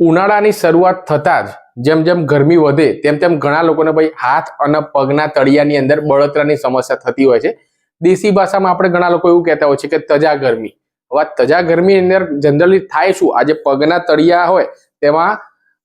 ઉનાળાની શરૂઆત થતાં જ જેમ જેમ ગરમી વધે, તેમ તેમ ઘણા લોકોને ભાઈ હાથ અને પગના તળિયાની અંદર બળતરાની સમસ્યા થતી હોય છે. દેશી ભાષામાં આપણે ઘણા લોકો એવું કહેતા હોય છે કે તજા ગરમી. હવે તજા ગરમી અંદર જનરલી થાય શું? આજે પગના તળિયા હોય, તેમાં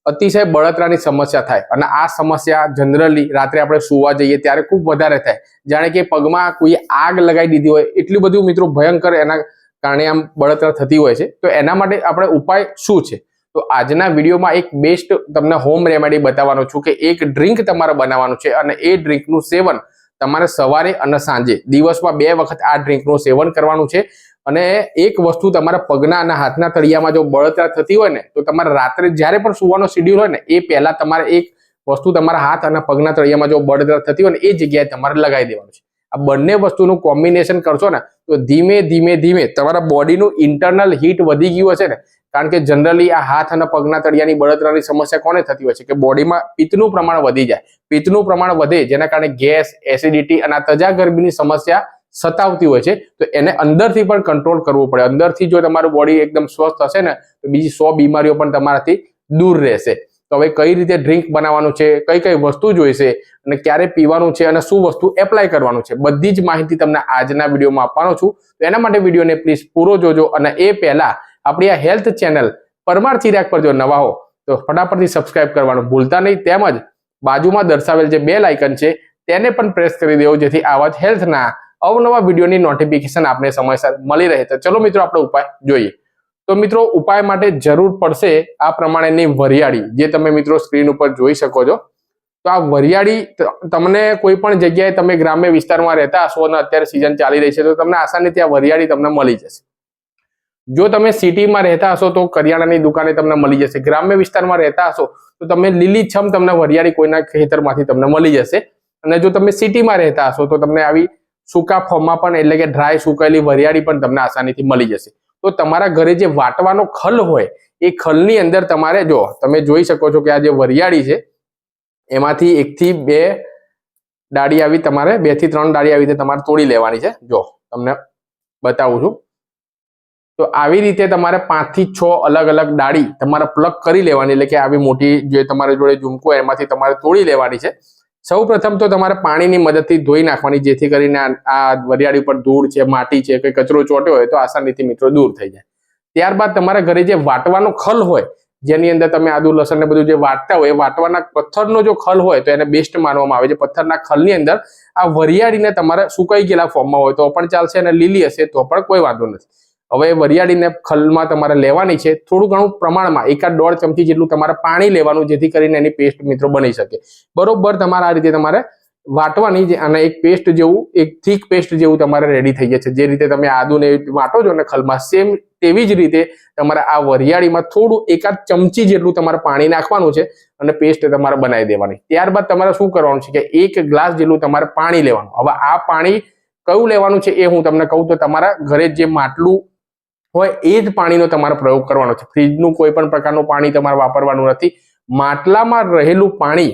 અતિશય બળતરાની સમસ્યા થાય. અને આ સમસ્યા જનરલી રાત્રે આપણે સુવા જઈએ ત્યારે ખૂબ વધારે થાય. જાણે કે પગમાં કોઈ આગ લગાવી દીધી હોય, એટલું બધું મિત્રો ભયંકર એના કારણે આમ બળતરા થતી હોય છે. તો એના માટે આપણે ઉપાય શું છે? તો આજના વિડીયોમાં એક બેસ્ટ તમને હોમ રેમેડી બતાવવાનો છું કે એક ડ્રિંક તમારે બનાવવાનું છે અને એ ડ્રિંકનું સેવન તમારે સવારે અને સાંજે. દિવસમાં બે વખત આ ડ્રિંકનું સેવન કરવાનું છે અને એક વસ્તુ તમારા પગના અને હાથના તળિયામાં જો બળતરા થતી હોય ને, તો તમારે રાત્રે જ્યારે પણ સુવાનો શેડ્યુલ હોય ને, એ પહેલાં તમારે એક વસ્તુ તમારા હાથ અને પગના તળિયામાં જો બળતરા થતી હોય ને, એ જગ્યાએ તમારે લગાવી દેવાનું છે. આ બંને વસ્તુનું કોમ્બિનેશન કરશો ને, તો ધીમે ધીમે ધીમે તમારા બોડીનું ઇન્ટરનલ હીટ વધી ગયું હશે ને કારણ કે જનરલી આ હાથ અને પગના તળિયાની બળતરાની સમસ્યા કોને થતી હોય છે? કે બોડીમાં પિત્તનું પ્રમાણ વધી જાય. પિત્તનું પ્રમાણ વધે, જેના કારણે ગેસ એસિડિટી અને તજા ગરમીની સમસ્યા સતાવતી હોય છે. તો એને અંદરથી પણ કંટ્રોલ કરવું પડે. અંદરથી જો તમારું બોડી એકદમ સ્વસ્થ હશે ને, તો બીજી સો બીમારીઓ પણ તમારાથી દૂર રહેશે. તો હવે કઈ રીતે ડ્રિંક બનાવવાનું છે? કઈ કઈ વસ્તુ જોઈશે? અને ક્યારે પીવાનું છે? અને શું વસ્તુ એપ્લાય કરવાનું છે? બધી જ માહિતી તમને આજના વિડીયોમાં આપવાનો છું. તો એના માટે વિડીયોને પ્લીઝ પૂરો જોજો. અને એ પહેલા આપણી આ હેલ્થ ચેનલ પરમાર ચિરાગ પર જો નવા હો, તો ફટાફટથી સબસ્ક્રાઇબ કરવાનું ભૂલતા નહીં. તેમજ બાજુમાં દર્શાવેલ જે બેલ આઇકન છે, તેને પણ પ્રેસ કરી દેવો, જેથી આવા જ હેલ્થના અવનવા વિડીયોની નોટિફિકેશન આપને સમયસર મળી રહે. તો ચલો મિત્રો આપણે ઉપાય જોઈએ. તો મિત્રો, ઉપાય માટે જરૂર પડશે આ પ્રમાણેની વરિયાળી, જે તમે મિત્રો સ્ક્રીન ઉપર જોઈ શકો છો. તો આ વરિયાળી તમને કોઈ પણ જગ્યાએ તમે ગ્રામ્ય વિસ્તારમાં રહેતા હશો અને અત્યારે સિઝન ચાલી રહી છે, તો તમને આસાનીથી આ વરિયાળી તમને મળી જશે. જો તમે સિટીમાં રહેતા હશો તો કરિયાણાની દુકાને તમને મળી જશે. ગ્રામ્ય વિસ્તારમાં રહેતા હશો તો તમે લીલીછમ તમને વરિયાળી કોઈના ખેતરમાંથી તમને મળી જશે. અને જો તમે સિટીમાં રહેતા હશો તો તમને આવી સૂકા ફોર્મમાં પણ એટલે કે ડ્રાય સુકાયેલી વરિયાળી પણ તમને આસાનીથી મળી જશે. તો તમારા ઘરે જે વાટવાનો ખલ હોય, એ ખલની અંદર તમારે જો, તમે જોઈ શકો છો કે આ જે વરિયાળી છે, એમાંથી એકથી બે ડાળી આવી તમારે, બેથી ત્રણ ડાળી આવી રીતે તમારે તોડી લેવાની છે. જો, તમને બતાવું છું. તો આવી રીતે તમારે પાંચથી છ અલગ અલગ ડાળી તમારે પ્લગ કરી લેવાની, એટલે કે આવી મોટી જે તમારી જોડે ઝુમકો એમાંથી તમારે તોડી લેવાની છે. સૌ પ્રથમ તો તમારે પાણીની મદદથી ધોઈ નાખવાની, જેથી કરીને આ વરિયાળી ઉપર ધૂળ છે, માટી છે, કે કચરો ચોટ્યો હોય તો આસાનીથી મિત્રો દૂર થઈ જાય. ત્યારબાદ તમારા ઘરે જે વાટવાનો ખલ હોય, જેની અંદર તમે આદુ, લસણ ને બધું જે વાટતા હોય વાટવાના પથ્થરનો જો ખલ હોય તો એને બેસ્ટ માનવામાં આવે છે. પથ્થરના ખલની અંદર આ વરિયાળીને તમારે સુકાઈ ગયેલા ફોર્મમાં હોય તો પણ ચાલશે અને લીલી હશે તો પણ કોઈ વાંધો નથી. હવે વરિયાળીને ખલમાં તમારે લેવાની છે, થોડું ઘણું પ્રમાણમાં, એકાદ દોઢ ચમચી જેટલું તમારે પાણી લેવાનું, જેથી કરીને એની પેસ્ટ મિત્રો બની શકે. બરોબર તમારે આ રીતે તમારે વાટવાની અને એક પેસ્ટ જેવું, એક થીક પેસ્ટ જેવું તમારે રેડી થઈ જશે જે રીતે તમે આદુને વાટો છો ને ખલમાં સેમ તેવી જ રીતે તમારે આ વરિયાળીમાં થોડું એકાદ ચમચી જેટલું તમારે પાણી નાખવાનું છે અને પેસ્ટ તમારે બનાવી દેવાની. ત્યારબાદ તમારે શું કરવાનું છે કે એક ગ્લાસ જેટલું તમારે પાણી લેવાનું. હવે આ પાણી કયું લેવાનું છે એ હું તમને કહું તો તમારા ઘરે જે માટલું હોય એ જ પાણીનો તમારે પ્રયોગ કરવાનો છે. ફ્રીજનું કોઈ પણ પ્રકારનું પાણી તમારે વાપરવાનું નથી. માટલામાં રહેલું પાણી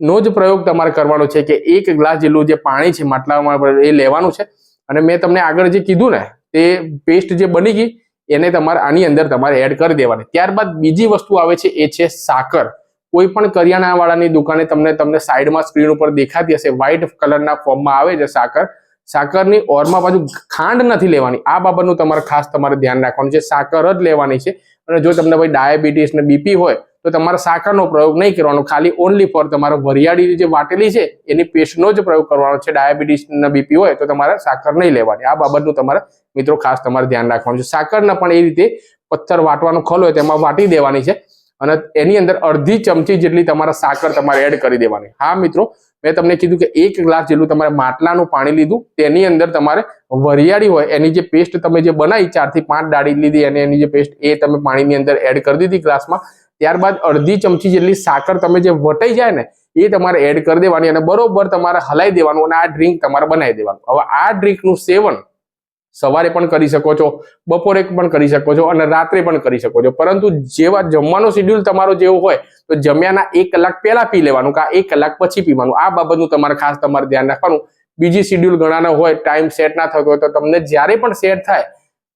નો જ પ્રયોગ તમારે કરવાનો છે કે એક ગ્લાસ જેટલું જે પાણી છે માટલામાં એ લેવાનું છે. અને મેં તમને આગળ જે કીધું ને, તે પેસ્ટ જે બની ગઈ, એને તમારે આની અંદર તમારે એડ કરી દેવાની. ત્યારબાદ બીજી વસ્તુ આવે છે, એ છે સાકર. કોઈ પણ કરિયાણા વાળાની દુકાને તમને તમને સાઈડમાં સ્ક્રીન ઉપર દેખાતી હશે વ્હાઈટ કલરના ફોર્મમાં આવે છે સાકર. સાકરની ઓરમાં બાજુ ખાંડ નથી લેવાની. આ બાબતનું તમારે ખાસ તમારે ધ્યાન રાખવાનું છે. સાકર જ લેવાની છે. અને જો તમને ભાઈ ડાયાબિટીસ ને બીપી હોય, તો તમારે સાકરનો પ્રયોગ નહીં કરવાનો. ખાલી ઓનલી ફોર તમારે વરિયાળી જે વાટેલી છે, એની પેસ્ટનો જ પ્રયોગ કરવાનો છે. ડાયાબિટીસ ના બીપી હોય, તો તમારે સાકર નહીં લેવાની. આ બાબતનું તમારે મિત્રો ખાસ તમારે ધ્યાન રાખવાનું છે. સાકરના પણ એ રીતે પથ્થર વાટવાનો ખોલ હોય, તેમાં વાટી દેવાની છે. અને એની અંદર અડધી ચમચી જેટલી તમારે સાકર તમારે એડ કરી દેવાની. હા, મિત્રો મેં તમને કીધું કે એક ગ્લાસ જેટલું તમારે માટલાનું પાણી લીધું, તેની અંદર તમારે વરિયાળી હોય, એની જે પેસ્ટ તમે જે બનાવી, ચારથી પાંચ ડાળી લીધી, અને એની જે પેસ્ટ એ તમે પાણીની અંદર એડ કરી દીધી ગ્લાસમાં. ત્યારબાદ અડધી ચમચી જેટલી સાકર તમે જે વટાઈ જાય ને, એ તમારે એડ કરી દેવાની અને બરોબર તમારે હલાઈ દેવાનું અને આ ડ્રિંક તમારે બનાવી દેવાનું. હવે આ ડ્રિંકનું સેવન સવારે પણ કરી શકો છો, બપોરે પણ કરી શકો છો અને રાત્રે પણ કરી શકો છો. પરંતુ જેવા જમવાનો શેડ્યુલ તમારો જેવો હોય તો જમ્યાના એક કલાક પહેલા પી લેવાનું કે એક કલાક પછી પીવાનું. આ બાબતનું તમારે ખાસ તમારે ધ્યાન રાખવાનું. બીજી શિડ્યુલ ઘણાના હોય ટાઈમ સેટ ના થતો હોય તો તમને જ્યારે પણ સેટ થાય,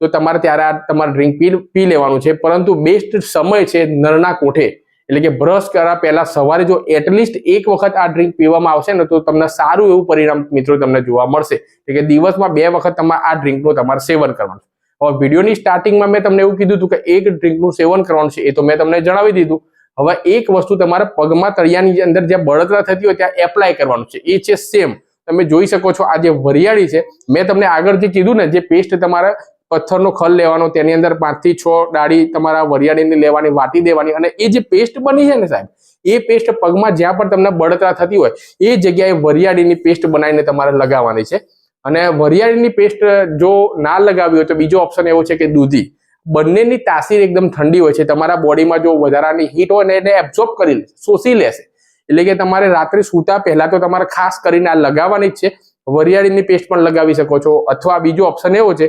તો તમારે ત્યારે આ તમારે ડ્રિંક પી પી લેવાનું છે. પરંતુ બેસ્ટ સમય છે નરના કોઠે. એટલે કે બ્રશ કર્યા પહેલા સવારે જો એટલીસ્ટ એક વખત આ ડ્રિંક પીવામાં આવશે ને, તો તમને સારું એવું પરિણામ મિત્રો તમને જોવા મળશે. એટલે કે દિવસમાં બે વખત તમારે આ ડ્રિંકનું તમારે સેવન કરવાનું હવે વિડીયોની સ્ટાર્ટિંગમાં મેં તમને એવું કીધું હતું કે એક ડ્રિંકનું સેવન કરવાનું છે એ તો મેં તમને જણાવી દીધું. હવે એક વસ્તુ તમારે પગમાં તળિયાની અંદર જ્યાં બળતરા થતી હોય ત્યાં એપ્લાય કરવાનું છે. એ છે સેમ તમે જોઈ શકો છો આ જે વરિયાળી છે, મેં તમને આગળ જે કીધું ને, જે પેસ્ટ તમારે પથ્થરનો ખલ લેવાનો, તેની અંદર પાંચથી છ ડાળી તમારા વરિયાળીની લેવાની, વાટી દેવાની અને એ જે પેસ્ટ બની છે ને સાહેબ, એ પેસ્ટ પગમાં જ્યાં પણ તમને બળતરા થતી હોય, એ જગ્યાએ વરિયાળીની પેસ્ટ બનાવીને તમારે લગાવવાની છે. અને વરિયાળીની પેસ્ટ જો ના લગાવી હોય તો બીજો ઓપ્શન એવો છે કે દૂધી. બંનેની તાસીર એકદમ ઠંડી હોય છે. તમારા બોડીમાં જો વધારાની હીટ હોય ને એને એબ્ઝોર્બ કરી લેશે શોષી લેશે. એટલે કે તમારે રાત્રે સૂતા પહેલા તો તમારે ખાસ કરીને આ લગાવવાની જ છે. વરિયાળીની પેસ્ટ પણ લગાવી શકો છો. અથવા બીજો ઓપ્શન એવો છે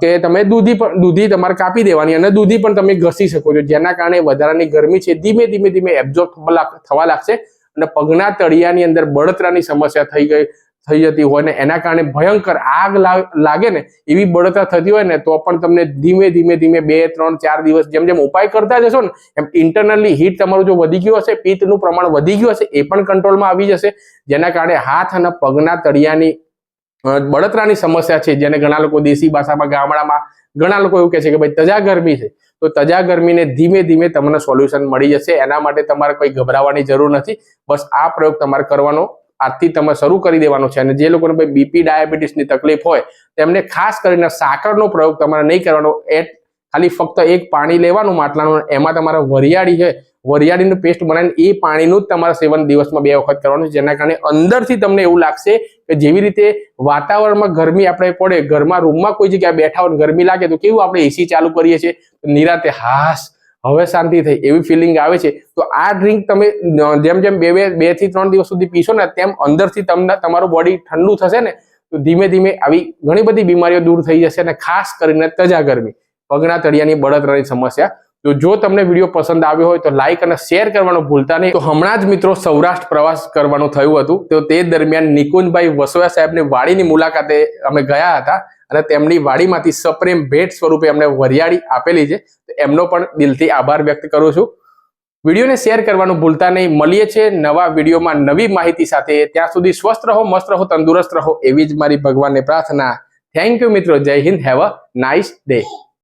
કે તમે દૂધી પણ, દૂધી તમારે કાપી દેવાની અને દૂધી પણ તમે ઘસી શકો છો. જેના કારણે વધારાની ગરમી છે, ધીમે ધીમે ધીમે એબ્ઝોર્બ થવા લાગ- થવા લાગશે અને પગના તળિયાની અંદર બળતરાની સમસ્યા થઈ ગઈ થઈ જતી હોય ને એના કારણે ભયંકર આગ લાગે ને એવી બળતરા થતી હોય ને તો પણ તમને ધીમે ધીમે ધીમે બે, ત્રણ, ચાર દિવસ જેમ જેમ ઉપાય કરતા જશો ને, એમ ઇન્ટરનલી હીટ તમારું જો વધી ગયું હશે, પિત્તનું પ્રમાણ વધી ગયું હશે, એ પણ કંટ્રોલમાં આવી જશે. જેના કારણે હાથ અને પગના તળિયાની બળતરાની સમસ્યા છે. જેને ઘણા લોકો દેશી ભાષામાં, ગામડામાં ઘણા લોકો એવું કહે છે કે ભાઈ, તજા ગરમી છે. તો તજા ગરમીને ધીમે ધીમે તમને સોલ્યુશન મળી જશે. એના માટે તમારે કોઈ ગભરાવાની જરૂર નથી. બસ આ પ્રયોગ તમારે કરવાનો આજથી તમે શરૂ કરી દેવાનો છે અને જે લોકોને ભાઈ બીપી ડાયાબિટીસની તકલીફ હોય, તેમને ખાસ કરીને સાકરનો પ્રયોગ તમારે નહીં કરવાનો. એ ખાલી ફક્ત એક પાણી લેવાનું માટલાનું, એમાં તમારે વરિયાળી છે, વરિયાળીનું પેસ્ટ બનાવીને એ પાણીનું જ તમારે સેવન દિવસમાં બે વખત કરવાનું છે. જેના કારણે અંદરથી તમને એવું લાગશે કે જેવી રીતે વાતાવરણમાં ગરમી આપણે પડે, ઘરમાં રૂમમાં કોઈ જગ્યાએ બેઠા હોય ગરમી લાગે તો કેવું આપણે એસી ચાલુ કરીએ છીએ? નિરાતે હાસ હવે શાંતિ થઈ, એવી ફિલિંગ આવે છે. તો આ ડ્રિંક તમે જેમ જેમ બે બે બેથી ત્રણ દિવસ સુધી પીશો ને, તેમ અંદરથી તમને, તમારું બોડી ઠંડુ થશે ને, તો ધીમે ધીમે આવી ઘણી બધી બીમારીઓ દૂર થઈ જશે અને ખાસ કરીને તજા ગરમી, પગના તળિયાની બળતરાની સમસ્યા. તો જો તમને વીડિયો પસંદ આવ્યો હોય તો લાઈક અને શેર કરવાનું ભૂલતા નહીં. તો હમણાં જ મિત્રો સૌરાષ્ટ્ર પ્રવાસ કરવાનું થયું હતું. તો તે દરમિયાન નિકુંજભાઈ વસોયા સાહેબની વાડીની મુલાકાતે અમે ગયા હતા. અને તેમની વાડીમાંથી સપ્રેમ ભેટ સ્વરૂપે અમને વરિયાળી આપેલી છે. એમનો પણ દિલથી આભાર વ્યક્ત કરું છું. વિડીયોને શેર કરવાનું ભૂલતા નહીં. મળીએ છીએ નવા વિડીયોમાં નવી માહિતી સાથે. ત્યાં સુધી સ્વસ્થ રહો, મસ્ત રહો, તંદુરસ્ત રહો એવી જ મારી ભગવાનને પ્રાર્થના. થેન્ક યુ મિત્રો. Jai Hind. Have a nice day